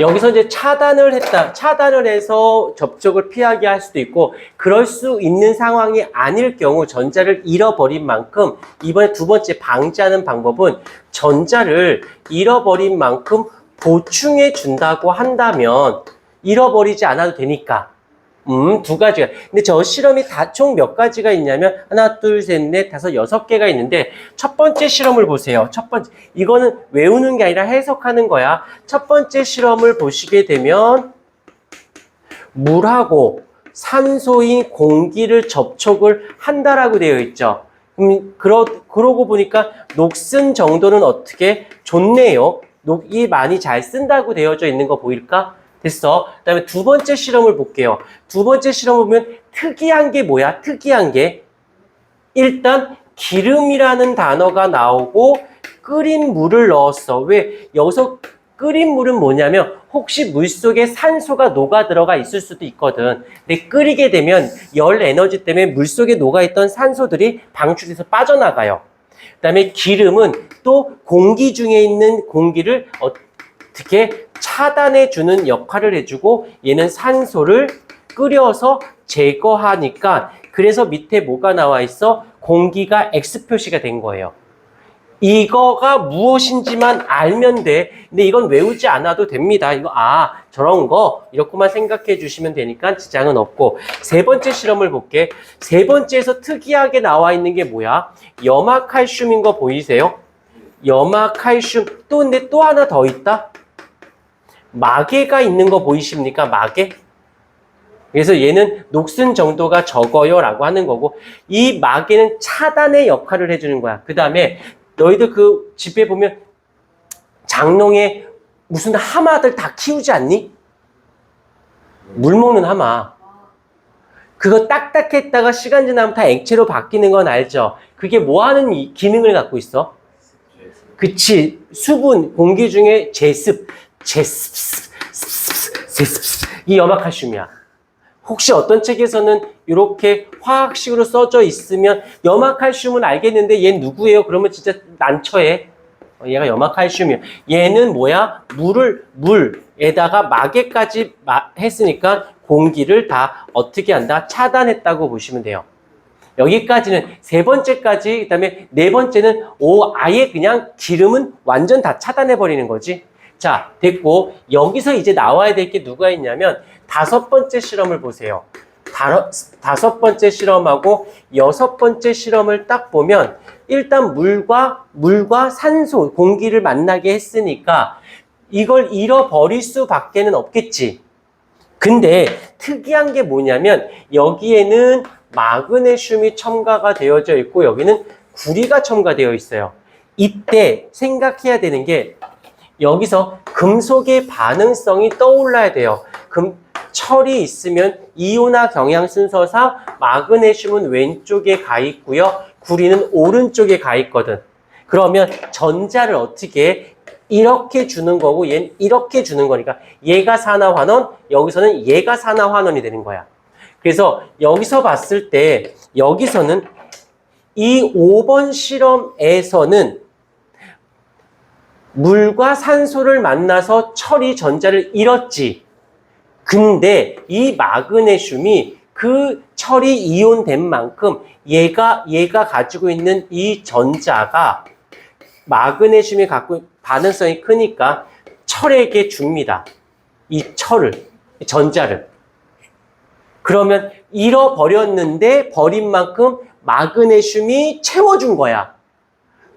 여기서 이제 차단을 했다. 차단을 해서 접촉을 피하게 할 수도 있고, 그럴 수 있는 상황이 아닐 경우 전자를 잃어버린 만큼, 이번에 두 번째 방지하는 방법은 전자를 잃어버린 만큼 보충해 준다고 한다면, 잃어버리지 않아도 되니까. 음, 두 가지가. 근데 저 실험이 다 총 몇 가지가 있냐면, 하나, 둘, 셋, 넷, 다섯, 여섯 개가 있는데, 첫 번째 실험을 보세요. 첫 번째. 이거는 외우는 게 아니라 해석하는 거야. 첫 번째 실험을 보시게 되면, 물하고 산소인 공기를 접촉을 한다라고 되어 있죠. 음, 그러, 그러고 보니까 녹슨 정도는 어떻게 좋네요. 녹이 많이 잘 쓴다고 되어져 있는 거 보일까? 됐어. 그 다음에 두 번째 실험을 볼게요. 두 번째 실험을 보면 특이한 게 뭐야? 특이한 게. 일단 기름이라는 단어가 나오고 끓인 물을 넣었어. 왜? 여기서 끓인 물은 뭐냐면 혹시 물 속에 산소가 녹아 들어가 있을 수도 있거든. 근데 끓이게 되면 열 에너지 때문에 물 속에 녹아 있던 산소들이 방출돼서 빠져나가요. 그다음에 기름은 또 공기 중에 있는 공기를 어떻게 차단해 주는 역할을 해주고 얘는 산소를 끓여서 제거하니까 그래서 밑에 뭐가 나와 있어? 공기가 X 표시가 된 거예요. 이거가 무엇인지만 알면 돼. 근데 이건 외우지 않아도 됩니다. 이거, 아, 저런 거, 이렇게만 생각해 주시면 되니까 지장은 없고. 세 번째 실험을 볼게. 세 번째에서 특이하게 나와 있는 게 뭐야? 염화칼슘인 거 보이세요? 염화칼슘. 또, 근데 또 하나 더 있다? 마개가 있는 거 보이십니까? 마개? 그래서 얘는 녹슨 정도가 적어요 라고 하는 거고 이 마개는 차단의 역할을 해주는 거야. 그 다음에 너희들 그 집에 보면 장롱에 무슨 하마들 다 키우지 않니? 물 먹는 하마. 그거 딱딱했다가 시간 지나면 다 액체로 바뀌는 건 알죠? 그게 뭐 하는 이- 기능을 갖고 있어? 그치. 수분, 공기 중에 제습, 제습, 제습, 이 염화칼슘이야. 혹시 어떤 책에서는 이렇게 화학식으로 써져 있으면 염화칼슘은 알겠는데 얘 누구예요? 그러면 진짜 난처해. 어, 얘가 염화칼슘이야. 얘는 뭐야? 물을 물에다가 마개까지 마- 했으니까 공기를 다 어떻게 한다? 차단했다고 보시면 돼요. 여기까지는 세 번째까지 그다음에 네 번째는 오 아예 그냥 기름은 완전 다 차단해 버리는 거지. 자 됐고 여기서 이제 나와야 될 게 누가 있냐면 다섯 번째 실험을 보세요. 다섯 번째 실험하고 여섯 번째 실험을 딱 보면 일단 물과 물과 산소 공기를 만나게 했으니까 이걸 잃어버릴 수밖에는 없겠지. 근데 특이한 게 뭐냐면 여기에는 마그네슘이 첨가가 되어져 있고 여기는 구리가 첨가되어 있어요. 이때 생각해야 되는 게 여기서 금속의 반응성이 떠올라야 돼요. 금, 철이 있으면 이온화 경향 순서상 마그네슘은 왼쪽에 가 있고요. 구리는 오른쪽에 가 있거든. 그러면 전자를 어떻게 이렇게 주는 거고 얘는 이렇게 주는 거니까 얘가 산화환원, 여기서는 얘가 산화환원이 되는 거야. 그래서 여기서 봤을 때 여기서는 이 5번 실험에서는 물과 산소를 만나서 철이 전자를 잃었지. 근데 이 마그네슘이 그 철이 이온된 만큼 얘가 얘가 가지고 있는 이 전자가 마그네슘이 갖고 반응성이 크니까 철에게 줍니다. 이 철을 이 전자를. 그러면 잃어버렸는데 버린 만큼 마그네슘이 채워준 거야.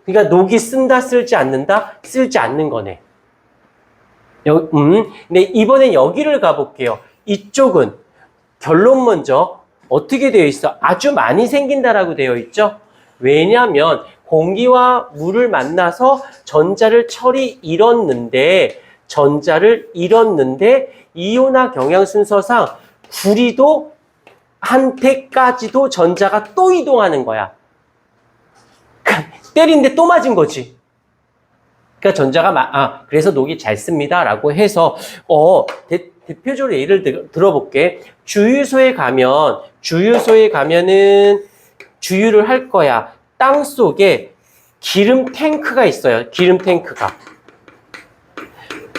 그러니까 녹이 쓴다 쓸지 않는다 쓸지 않는 거네. 여, 음, 근데 이번엔 여기를 가볼게요. 이쪽은 결론 먼저 어떻게 되어 있어? 아주 많이 생긴다라고 되어 있죠. 왜냐하면 공기와 물을 만나서 전자를 철이 잃었는데 전자를 잃었는데 이온화 경향 순서상 구리도 한테까지도 전자가 또 이동하는 거야. 때리는데 또 맞은 거지. 그러니까 전자가 마, 아 그래서 녹이 잘 씁니다라고 해서 어 대, 대표적으로 예를 들, 들어볼게. 주유소에 가면 주유소에 가면은 주유를 할 거야. 땅 속에 기름 탱크가 있어요. 기름 탱크가.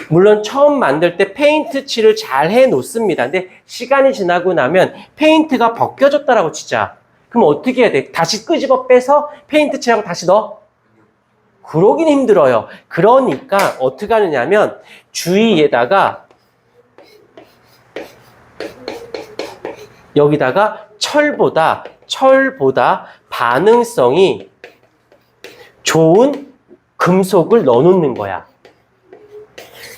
물론 처음 만들 때 페인트 칠을 잘 해 놓습니다. 근데 시간이 지나고 나면 페인트가 벗겨졌다라고 치자. 그럼 어떻게 해야 돼? 다시 끄집어 빼서 페인트 칠하고 다시 넣어? 그러긴 힘들어요. 그러니까 어떻게 하느냐면 주위에다가 여기다가 철보다 철보다 반응성이 좋은 금속을 넣어놓는 거야.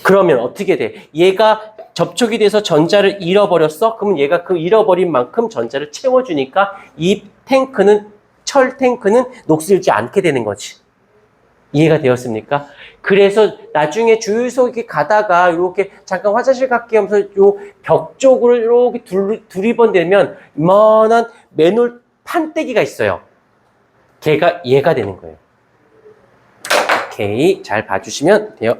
그러면 어떻게 돼? 얘가 접촉이 돼서 전자를 잃어버렸어? 그럼 얘가 그 잃어버린 만큼 전자를 채워주니까 이 탱크는 철 탱크는 녹슬지 않게 되는 거지. 이해가 되었습니까? 그래서 나중에 주유소 이렇게 가다가 이렇게 잠깐 화장실 갈게 하면서 요 벽 쪽으로 이렇게 둘, 두리번대면 이만한 맨홀 판때기가 있어요. 걔가 얘가 되는 거예요. 오케이. 잘 봐주시면 돼요.